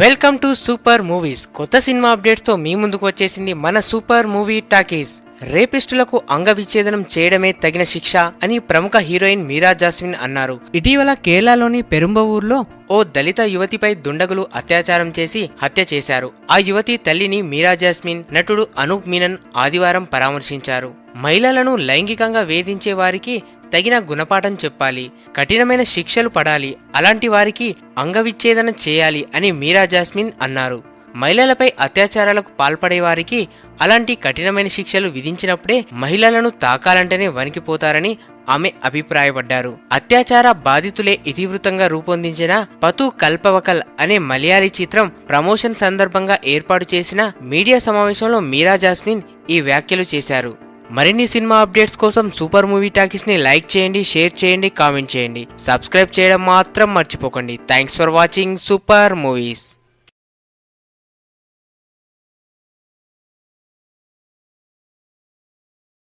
Welcome to super movies. కొత్త cinema అప్డేట్స్తో మీ ముందుకు వచ్చేసింది మన సూపర్ మూవీ టాకీస్. రేపిస్టులకు అంగ విచ్ఛేదనం చేయడమే తగిన శిక్ష అని ప్రముఖ హీరోయిన్ మీరా జాస్మిన్ అన్నారు. ఇటీవల కేరళలోని పెరుంబవూర్లో ఓ దళిత యువతిపై దుండగులు అత్యాచారం చేసి హత్య చేశారు. ఆ యువతి తల్లిని మీరా జాస్మిన్ నటుడు అనూప్ మీనన్ ఆదివారం పరామర్శించారు. మహిళలను లైంగికంగా వేధించే వారికి తగిన గుణపాఠం చెప్పాలి కఠినమైన శిక్షలు పడాలి అలాంటి వారికి అంగవిచ్ఛేదన చేయాలి అని మీరా జాస్మిన్ అన్నారు. మహిళలపై అత్యాచారాలకు పాల్పడే వారికి అలాంటి కఠినమైన శిక్షలు విధించినప్పుడే మహిళలను తాకాలంటేనే వణికిపోతారని ఆమె అభిప్రాయపడ్డారు. అత్యాచార బాధితులే ఇతివృత్తంగా రూపొందించిన పతు కల్పవకల్ అనే మలయాళీ చిత్రం ప్రమోషన్ సందర్భంగా ఏర్పాటు చేసిన మీడియా సమావేశంలో మీరా జాస్మిన్ ఈ వ్యాఖ్యలు చేశారు. మరిన్ని సినిమా అప్డేట్స్ కోసం సూపర్ మూవీ టాకీస్ని లైక్ చేయండి షేర్ చేయండి కామెంట్ చేయండి. సబ్స్క్రైబ్ చేయడం మాత్రం మర్చిపోకండి. Thanks for watching super movies.